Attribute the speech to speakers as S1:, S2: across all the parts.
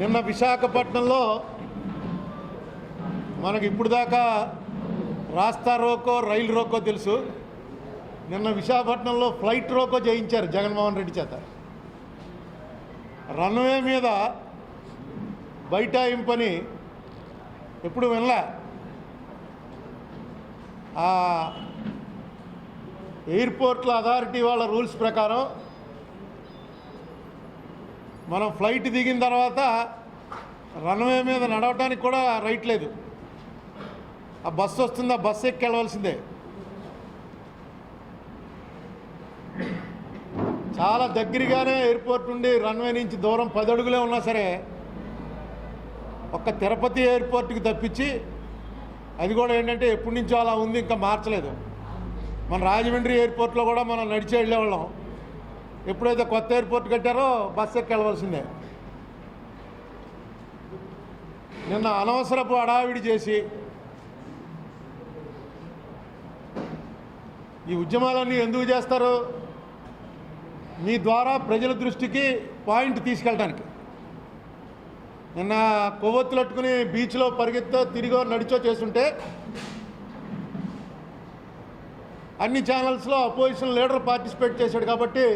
S1: నిన్న విశాఖపట్నంలో మనకి ఇప్పుడు దాకా రాస్తా రోకో రైలు రోకో తెలుసు. నిన్న విశాఖపట్నంలో ఫ్లైట్ రోకో చేయించారు జగన్మోహన్ రెడ్డి చేత. రన్వే మీద బైఠాయింపని ఎప్పుడు వినలే? ఎయిర్పోర్ట్ల అథారిటీ వాళ్ళ రూల్స్ ప్రకారం మనం ఫ్లైట్ దిగిన తర్వాత రన్వే మీద నడవటానికి కూడా రైట్ లేదు. ఆ బస్సు వస్తుంది ఆ బస్సు ఎక్కి వెళ్ళవలసిందే. చాలా దగ్గరగానే ఎయిర్పోర్ట్ నుండి రన్వే నుంచి దూరం పది అడుగులే ఉన్నా సరే ఒక్క తిరుపతి ఎయిర్పోర్ట్కి తప్పించి అది కూడా ఏంటంటే ఎప్పటి నుంచో అలా ఉంది ఇంకా మార్చలేదు. మన రాజమండ్రి ఎయిర్పోర్ట్లో కూడా మనం నడిచి వెళ్ళేవాళ్ళం ఎప్పుడైతే కొత్త ఎయిర్పోర్ట్ కట్టారో బస్సు ఎక్కి వెళ్ళవలసిందే నిన్న అనవసరపు హడావిడి చేసి ఈ ఉద్యమాలన్నీ ఎందుకు చేస్తారు? మీ ద్వారా ప్రజల దృష్టికి పాయింట్ తీసుకెళ్ళడానికి నిన్న కొవ్వొత్తులట్టుకుని బీచ్లో పరిగెత్తో తిరిగో నడిచో చేస్తుంటే అన్ని ఛానల్స్లో అపోజిషన్ లీడర్ పార్టిసిపేట్ చేశాడు కాబట్టి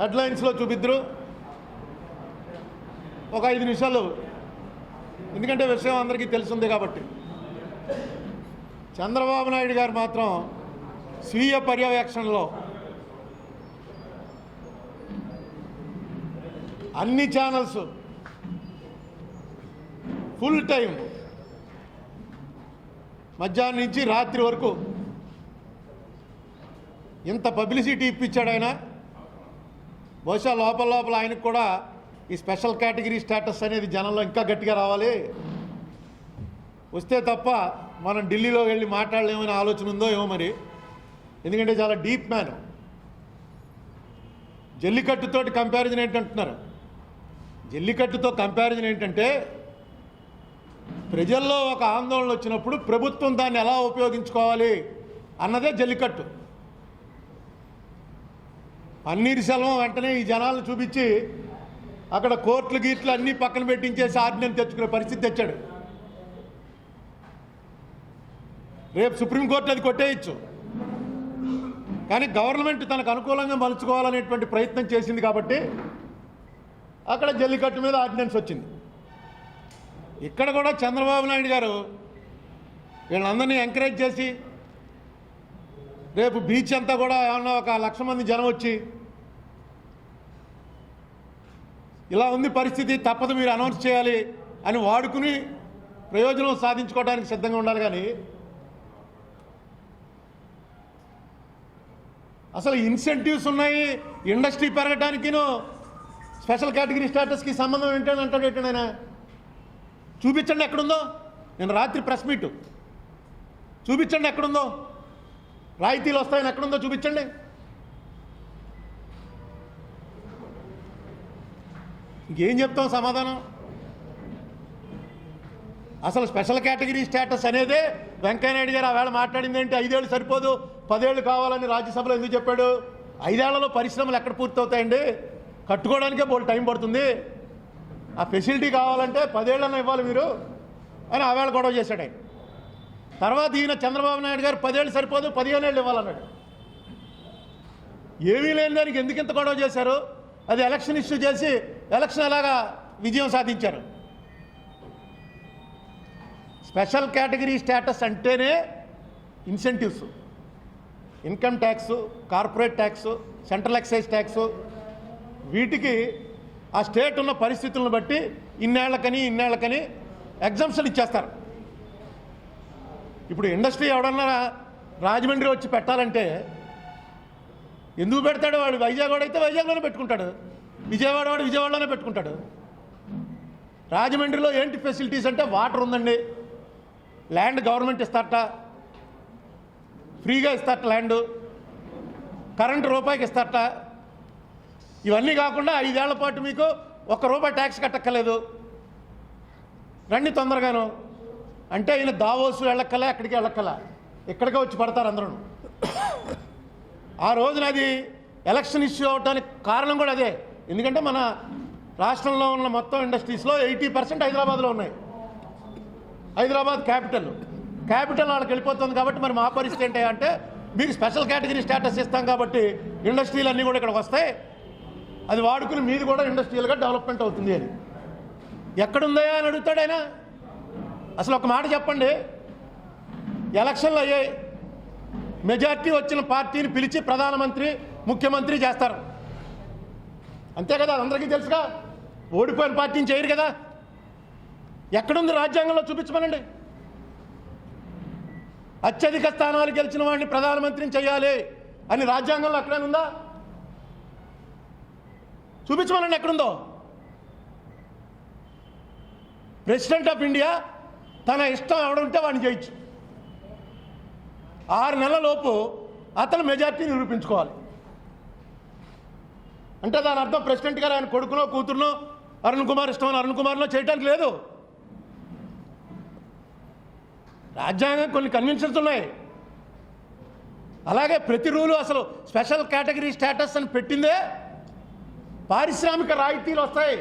S1: హెడ్లైన్స్లో చూపిద్దరు. ఒక ఐదు నిమిషాలు. ఎందుకంటే విషయం అందరికీ తెలిసింది కాబట్టి. చంద్రబాబు నాయుడు గారు మాత్రం స్వీయ పర్యవేక్షణలో అన్ని ఛానల్స్ ఫుల్ టైం మధ్యాహ్నం నుంచి రాత్రి వరకు ఇంత పబ్లిసిటీ ఇప్పించాడు ఆయన. బహుశా లోపల లోపల ఆయనకు కూడా ఈ స్పెషల్ కేటగిరీ స్టేటస్ అనేది జనంలో ఇంకా గట్టిగా రావాలి. వస్తే తప్ప మనం ఢిల్లీలో వెళ్ళి మాట్లాడలేమనే ఆలోచన ఉందో ఏమో మరి. ఎందుకంటే చాలా డీప్ మ్యాన్. జల్లికట్టుతోటి కంపారిజన్ ఏంటంటున్నారు? జల్లికట్టుతో కంపారిజన్ ఏంటంటే ప్రజల్లో ఒక ఆందోళన వచ్చినప్పుడు ప్రభుత్వం దాన్ని ఎలా ఉపయోగించుకోవాలి అన్నదే జల్లికట్టు. పన్నీర్ సెల్వం వెంటనే ఈ జనాలను చూపించి అక్కడ కోర్టులు గీట్లు అన్నీ పక్కన పెట్టించేసి ఆర్డినెన్స్ తెచ్చుకునే పరిస్థితి తెచ్చాడు. రేపు సుప్రీంకోర్టు అది కొట్టేయచ్చు. కానీ గవర్నమెంట్ తనకు అనుకూలంగా మలుచుకోవాలనేటువంటి ప్రయత్నం చేసింది కాబట్టి అక్కడ జల్లికట్టు మీద ఆర్డినెన్స్ వచ్చింది. ఇక్కడ కూడా చంద్రబాబు నాయుడు గారు వీళ్ళందరినీ ఎంకరేజ్ చేసి రేపు బీచ్ అంతా కూడా ఏమన్నా ఒక లక్ష మంది జనం వచ్చి ఇలా ఉంది పరిస్థితి తప్పదు మీరు అనౌన్స్ చేయాలి అని వాడుకుని ప్రయోజనం సాధించుకోవడానికి సిద్ధంగా ఉండాలి కానీ అసలు ఇన్సెంటివ్స్ ఉన్నాయి ఇండస్ట్రీ పెరగటానికిను స్పెషల్ కేటగిరీ స్టేటస్కి సంబంధం ఏంటని అంటాడు ఏంటండి ఆయన చూపించండి ఎక్కడుందో. నేను రాత్రి ప్రెస్ మీట్. చూపించండి ఎక్కడుందో. రాయితీలు వస్తాయని ఎక్కడుందో చూపించండి. ఇంకేం చెప్తాం సమాధానం? అసలు స్పెషల్ కేటగిరీ స్టేటస్ అనేదే వెంకయ్యనాయుడు గారు ఆవేళ మాట్లాడింది ఏంటి? ఐదేళ్ళు సరిపోదు పదేళ్ళు కావాలని రాజ్యసభలో ఎందుకు చెప్పాడు? ఐదేళ్ళలో పరిశ్రమలు ఎక్కడ పూర్తవుతాయండి? కట్టుకోవడానికే బోల్ టైం పడుతుంది. ఆ ఫెసిలిటీ కావాలంటే పదేళ్ళన్నా ఇవ్వాలి మీరు అని ఆవేళ గొడవ చేశాడు ఆయన. తర్వాత ఈయన చంద్రబాబు నాయుడు గారు పదేళ్ళు సరిపోదు పదిహేను ఏళ్ళు ఇవ్వాలన్నాడు. ఏమీ లేని దానికి ఎందుకు ఇంత గొడవ చేశారు? అది ఎలక్షన్ ఇష్యూ చేసి ఎలక్షన్ ఎలాగా విజయం సాధించారు? స్పెషల్ కేటగిరీ స్టేటస్ అంటేనే incentives. Income tax corporate tax central excise tax. వీటికి ఆ స్టేట్ ఉన్న పరిస్థితులను బట్టి ఇన్నేళ్ళకని ఇన్నేళ్ళకని ఎగ్జామ్షన్ ఇచ్చేస్తారు. ఇప్పుడు ఇండస్ట్రీ ఎవడన్నా రాజమండ్రి వచ్చి పెట్టాలంటే ఎందుకు పెడతాడు వాడు? వైజాగ్ అయితే వైజాగ్లోనే పెట్టుకుంటాడు. విజయవాడ వాడు విజయవాడలోనే పెట్టుకుంటాడు. రాజమండ్రిలో ఏంటి ఫెసిలిటీస్ అంటే వాటర్ ఉందండి. ల్యాండ్ గవర్నమెంట్ ఇస్తారట. ఫ్రీగా ఇస్తారట ల్యాండ్. కరెంటు రూపాయికి ఇస్తారట. ఇవన్నీ కాకుండా ఐదేళ్ళ పాటు మీకు ఒక్క రూపాయి ట్యాక్స్ కట్టక్కర్లేదు. రండి తొందరగాను. అంటే ఈయన దావోసు వెళ్ళక్కల ఎక్కడికి వెళ్ళక్కల. ఇక్కడికే వచ్చి పడతారు అందరూ ఆ రోజున అది ఎలక్షన్ ఇష్యూ అవడానికి కారణం కూడా అదే. ఎందుకంటే మన రాష్ట్రంలో ఉన్న మొత్తం ఇండస్ట్రీస్లో ఎయిటీ పర్సెంట్ హైదరాబాద్లో ఉన్నాయి. హైదరాబాద్ క్యాపిటల్. క్యాపిటల్ వాళ్ళకి వెళ్ళిపోతుంది కాబట్టి మరి మా పరిస్థితి ఏంటి అంటే మీకు స్పెషల్ కేటగిరీ స్టేటస్ ఇస్తాం కాబట్టి ఇండస్ట్రీలు అన్నీ కూడా ఇక్కడికి వస్తాయి. అది వాడుకుని మీది కూడా ఇండస్ట్రియల్గా డెవలప్మెంట్ అవుతుంది అని. ఎక్కడుందా అని అడుగుతాడు ఆయన. అసలు ఒక మాట చెప్పండి. ఎలక్షన్లు అయ్యాయి. మెజార్టీ వచ్చిన పార్టీని పిలిచి ప్రధానమంత్రి ముఖ్యమంత్రి చేస్తారు. అంతే కదా అందరికీ తెలుసుగా? ఓడిపోయిన పార్టీని చేయరు కదా? ఎక్కడుంది రాజ్యాంగంలో చూపించమనండి. అత్యధిక స్థానాలు గెలిచిన వాడిని ప్రధానమంత్రిని చేయాలి అని రాజ్యాంగంలో ఎక్కడైనా ఉందా? చూపించమనండి ఎక్కడుందో. ప్రెసిడెంట్ ఆఫ్ ఇండియా తన ఇష్టం ఎవడుంటే వాడిని చేయొచ్చు ఆరు నెలలలోపు అతను మెజార్టీ నిరూపించుకోవాలి. అంటే దాని అర్థం ప్రెసిడెంట్ గారు ఆయన కొడుకునో కూతురునో అరుణ్ కుమార్ ఇష్టం అరుణ్ కుమార్లో చేయటానికి లేదు. రాజ్యాంగం కొన్ని కన్వెన్షన్స్ ఉన్నాయి. అలాగే ప్రతి రూలు అసలు స్పెషల్ కేటగిరీ స్టేటస్ అని పెట్టిందే పారిశ్రామిక రాయితీలు వస్తాయి.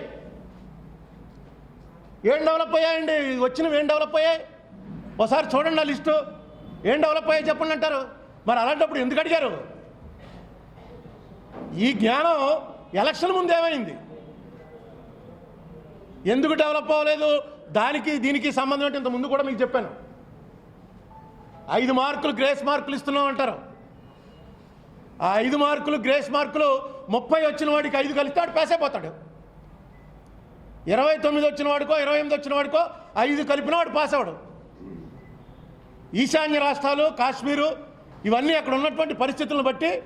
S1: ఏం డెవలప్ అయ్యాయండి? వచ్చినవి ఏం డెవలప్ అయ్యాయి? ఒకసారి చూడండి ఆ లిస్టు. ఏం డెవలప్ అయ్యాయి చెప్పండి అంటారు? మరి అలాంటప్పుడు ఎందుకు అడిగారు? ఈ జ్ఞానం ఎలక్షన్ ముందు ఏమైంది? ఎందుకు డెవలప్ అవ్వలేదు? దానికి దీనికి సంబంధం ఏంటి? ఇంత ముందు కూడా మీకు చెప్పాను. ఐదు మార్కులు గ్రేస్ మార్కులు ఇస్తున్నాం అంటారు. ఆ ఐదు మార్కులు గ్రేస్ మార్కులు ముప్పై వచ్చిన వాడికి ఐదు కలిస్తాడు పాస్ అయిపోతాడు. ఇరవై తొమ్మిది వచ్చిన వాడికో ఇరవై ఎనిమిది వచ్చిన వాడికో ఐదు కలిపిన వాడు పాస్ అవడు ఈశాన్య రాష్ట్రాలు కాశ్మీరు ఇవన్నీ అక్కడ ఉన్నటువంటి పరిస్థితులను బట్టి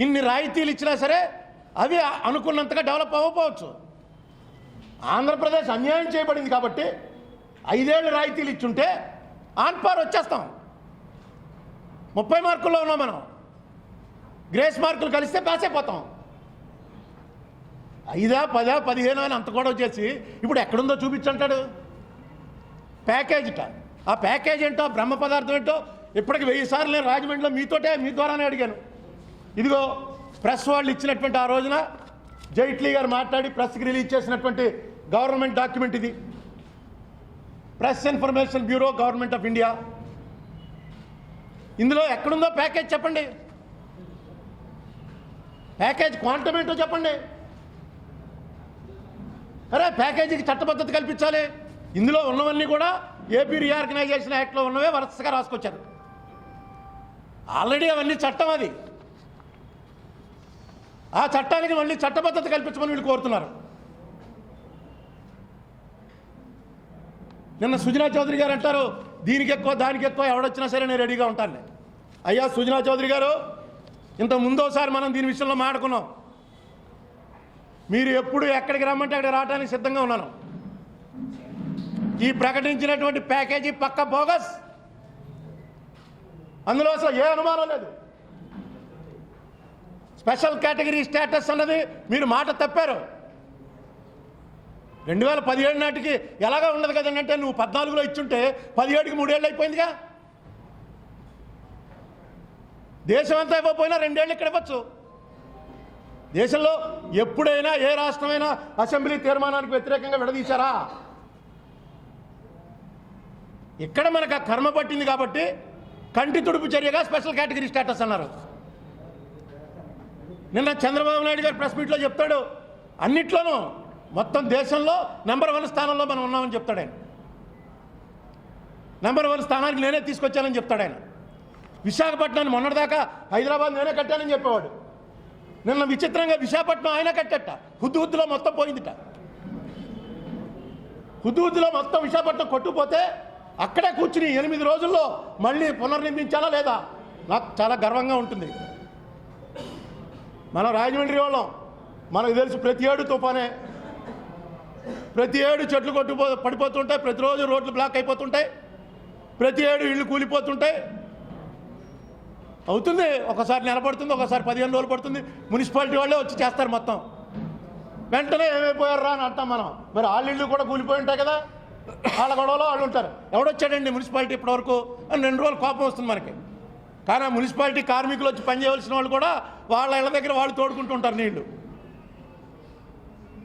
S1: ఇన్ని రాయితీలు ఇచ్చినా సరే అవి అనుకున్నంతగా డెవలప్ అవ్వకపోవచ్చు. ఆంధ్రప్రదేశ్ అన్యాయం చేయబడింది కాబట్టి ఐదేళ్ళు రాయితీలు ఇచ్చుంటే ఆన్పార్ వచ్చేస్తాం. ముప్పై మార్కుల్లో ఉన్నాం మనం. గ్రేస్ మార్కులు కలిస్తే పాస్ అయిపోతాం. ఐదా పదా పదిహేను అని అంత కూడా వచ్చేసి ఇప్పుడు ఎక్కడుందో చూపించంటాడు. ప్యాకేజ్ట. ఆ ప్యాకేజ్ ఏంటో బ్రహ్మ పదార్థం ఏంటో ఇప్పటికి వెయ్యి సార్లు నేను రాజమండ్రిలో మీతోటే మీ ద్వారానే అడిగాను. ఇదిగో ప్రెస్ వాళ్ళు ఇచ్చినటువంటి ఆ రోజున జైట్లీ గారు మాట్లాడి ప్రెస్కి రిలీజ్ చేసినటువంటి గవర్నమెంట్ డాక్యుమెంట్ ఇది. Press information bureau government of India. ఇందులో ఎక్కడుందో ప్యాకేజ్ చెప్పండి. ప్యాకేజ్ క్వాంటమ్ ఏంటో చెప్పండి. అరే ప్యాకేజీకి చట్టబద్ధత కల్పించాలి. ఇందులో ఉన్నవన్నీ కూడా ఏపీ రీఆర్గనైజేషన్ యాక్ట్లో ఉన్నవే వరుసగా రాసుకొచ్చారు. ఆల్రెడీ అవన్నీ చట్టం అది. ఆ చట్టానికి మళ్ళీ చట్టబద్ధత కల్పించమని వీళ్ళు కోరుతున్నారు. నిన్న సుజనా చౌదరి గారు అంటారు దీనికి ఎక్కువ దానికి ఎక్కువ ఎవడొచ్చినా సరే నేను రెడీగా ఉంటాను అయ్యా సుజనా చౌదరి గారు ఇంత ముందోసారి మనం దీని విషయంలో మాట్లాడుకున్నాం. మీరు ఎప్పుడు ఎక్కడికి రమ్మంటే అక్కడికి రావడానికి సిద్ధంగా ఉన్నాను. ఈ ప్రకటించినటువంటి ప్యాకేజీ పక్క బోగస్. అందులో అసలు ఏ అనుమానం లేదు. స్పెషల్ కేటగిరీ స్టేటస్ అన్నది మీరు మాట తప్పారు. రెండు వేల పదిహేడు నాటికి ఎలాగా ఉండదు కదండి అంటే నువ్వు పద్నాలుగులో ఇచ్చుంటే పదిహేడుకి మూడేళ్ళు అయిపోయిందిగా. దేశం అంతా అయిపోయినా రెండేళ్ళు ఇక్కడ ఇవ్వచ్చు. దేశంలో ఎప్పుడైనా ఏ రాష్ట్రమైనా అసెంబ్లీ తీర్మానానికి వ్యతిరేకంగా విడదీశారా? ఇక్కడ మనకు ఆ కర్మ పట్టింది కాబట్టి కంటి తుడుపు చర్యగా స్పెషల్ కేటగిరీ స్టేటస్ అన్నారు. నిన్న చంద్రబాబు నాయుడు గారు ప్రెస్ మీట్లో చెప్తాడు అన్నిట్లోనూ మొత్తం దేశంలో నెంబర్ వన్ స్థానంలో మనం ఉన్నామని చెప్తాడు ఆయన. నెంబర్ వన్ స్థానానికి నేనే తీసుకొచ్చానని చెప్తాడు ఆయన. విశాఖపట్నాన్ని మొన్నటిదాకా హైదరాబాద్ నేనే కట్టానని చెప్పేవాడు. నిన్న విచిత్రంగా విశాఖపట్నం ఆయన కట్టట. హుద్దుహుద్దులో మొత్తం పోయిందిట. హుద్దుహుద్దులో మొత్తం విశాఖపట్నం కొట్టుకుపోతే అక్కడే కూర్చుని ఎనిమిది రోజుల్లో మళ్ళీ పునర్నిర్మించాలా లేదా? నాకు చాలా గర్వంగా ఉంటుంది. మనం రాజమండ్రి వాళ్ళం మనకు తెలుసు ప్రతి ఏడు తుఫానే. ప్రతి ఏడు చెట్లు కొట్టుపో పడిపోతుంటాయి. ప్రతిరోజు రోడ్లు బ్లాక్ అయిపోతుంటాయి. ప్రతి ఏడు ఇళ్ళు కూలిపోతుంటాయి. అవుతుంది. ఒకసారి నిలబడుతుంది ఒకసారి పదిహేను రోజులు పడుతుంది. మున్సిపాలిటీ వాళ్ళే వచ్చి చేస్తారు మొత్తం. వెంటనే ఏమైపోయారు రా అని అంటాం మనం. మరి వాళ్ళ ఇళ్ళు కూడా కూలిపోయి ఉంటాయి కదా. వాళ్ళ గొడవలో వాళ్ళు ఉంటారు. ఎవడొచ్చాడండి మున్సిపాలిటీ ఇప్పటివరకు? అని రెండు రోజులు కోపం వస్తుంది మనకి. కానీ ఆ మున్సిపాలిటీ కార్మికులు వచ్చి పనిచేయవలసిన వాళ్ళు కూడా వాళ్ళ ఇళ్ళ దగ్గర వాళ్ళు తోడుకుంటూ ఉంటారు నీళ్ళు.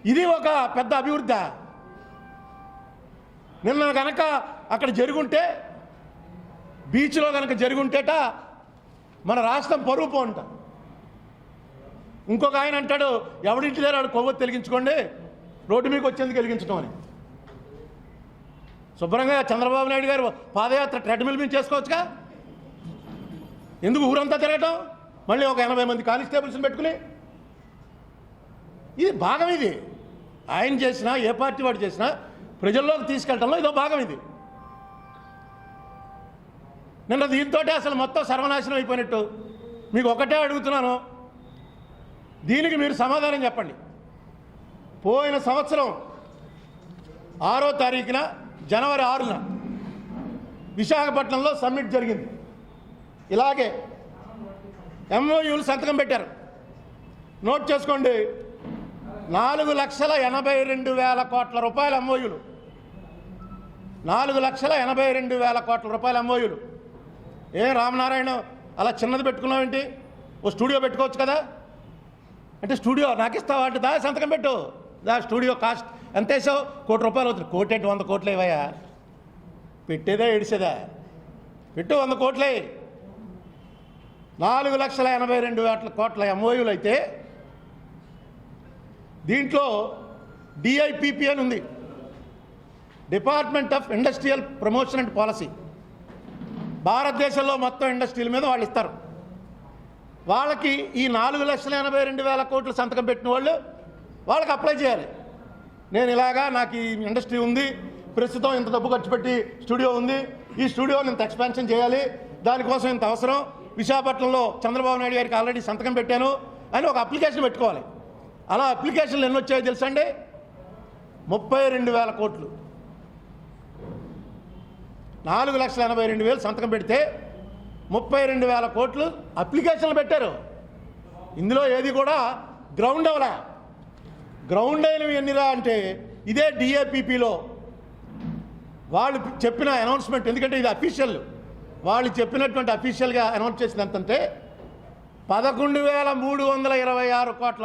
S1: ఇది ఒక పెద్ద అభివృద్ధి. నిన్న కనుక అక్కడ జరుగుంటే బీచ్లో కనుక జరుగుంటేట మన రాష్ట్రం పరువు పోంట. ఇంకొక ఆయన అంటాడు ఎవడింటి దగ్గర ఆడు కొవ్వొత్తి వెలిగించుకోండి రోడ్డు మీకు వచ్చేందుకు వెలిగించడం అని. శుభ్రంగా చంద్రబాబు నాయుడు గారు పాదయాత్ర ట్రెడ్మిల్ మీద చేసుకోవచ్చుగా? ఎందుకు ఊరంతా తిరగటం? మళ్ళీ ఒక ఎనభై మంది కానిస్టేబుల్స్ని పెట్టుకుని. ఇది భాగం ఇది. ఆయన చేసినా ఏ పార్టీ వాడు చేసినా ప్రజల్లోకి తీసుకెళ్ళటంలో ఇదో భాగం ఇది. నిన్న దీంతో అసలు మొత్తం సర్వనాశనం అయిపోయినట్టు. మీకు ఒకటే అడుగుతున్నాను. దీనికి మీరు సమాధానం చెప్పండి. పోయిన సంవత్సరం ఆరో తారీఖున జనవరి ఆరున విశాఖపట్నంలో సమ్మిట్ జరిగింది. ఇలాగే ఎంఓయూలు సంతకం పెట్టారు. నోట్ చేసుకోండి. నాలుగు లక్షల ఎనభై రెండు వేల కోట్ల రూపాయల ఎంఓయూలు. నాలుగు లక్షల ఎనభై రెండు వేల కోట్ల రూపాయల ఎంఓయూలు. ఏ రామనారాయణ అలా చిన్నది పెట్టుకున్నావేంటి? ఓ స్టూడియో పెట్టుకోవచ్చు కదా? అంటే స్టూడియో నాకు ఇస్తావా అంటే దా సంతకం పెట్టు. దా స్టూడియో కాస్ట్ ఎంత వేసావు కోటి రూపాయలు అవుతుంది. కోటి ఏంటి వంద కోట్లు ఇవ్వయా పెట్టేదా ఏడిసేదా. పెట్టు వంద కోట్లే. నాలుగు లక్షల ఎనభై రెండు వేల కోట్ల ఎంఓయూలు అయితే దీంట్లో డిఐపిపి అని ఉంది. Department of industrial promotion and policy. భారతదేశంలో మొత్తం ఇండస్ట్రీల మీద వాళ్ళు ఇస్తారు. వాళ్ళకి ఈ నాలుగు లక్షల ఎనభై రెండు వేల కోట్లు సంతకం పెట్టిన వాళ్ళు వాళ్ళకి అప్లై చేయాలి. నేను ఇలాగా నాకు ఈ ఇండస్ట్రీ ఉంది ప్రస్తుతం ఇంత డబ్బు ఖర్చు పెట్టి స్టూడియో ఉంది ఈ స్టూడియోని ఇంత ఎక్స్పాన్షన్ చేయాలి దానికోసం ఇంత అవసరం. విశాఖపట్నంలో చంద్రబాబు నాయుడు గారికి ఆల్రెడీ సంతకం పెట్టాను అని ఒక అప్లికేషన్ పెట్టుకోవాలి. అలా అప్లికేషన్లు ఎన్ని వచ్చాయో తెలుసా అండి? ముప్పై రెండు వేల కోట్లు. నాలుగు లక్షల ఎనభై రెండు వేలు సంతకం పెడితే ముప్పై రెండు వేల కోట్లు అప్లికేషన్లు పెట్టారు. ఇందులో ఏది కూడా గ్రౌండ్ అవలా గ్రౌండ్ అయినవి ఎన్నిరా అంటే ఇదే డిఏపిపిలో వాళ్ళు చెప్పిన అనౌన్స్మెంట్ ఎందుకంటే ఇది అఫీషియల్ వాళ్ళు చెప్పినటువంటి అఫీషియల్గా అనౌన్స్ చేసింది ఎంతంటే పదకొండు వేల మూడు వందల ఇరవై ఆరు కోట్ల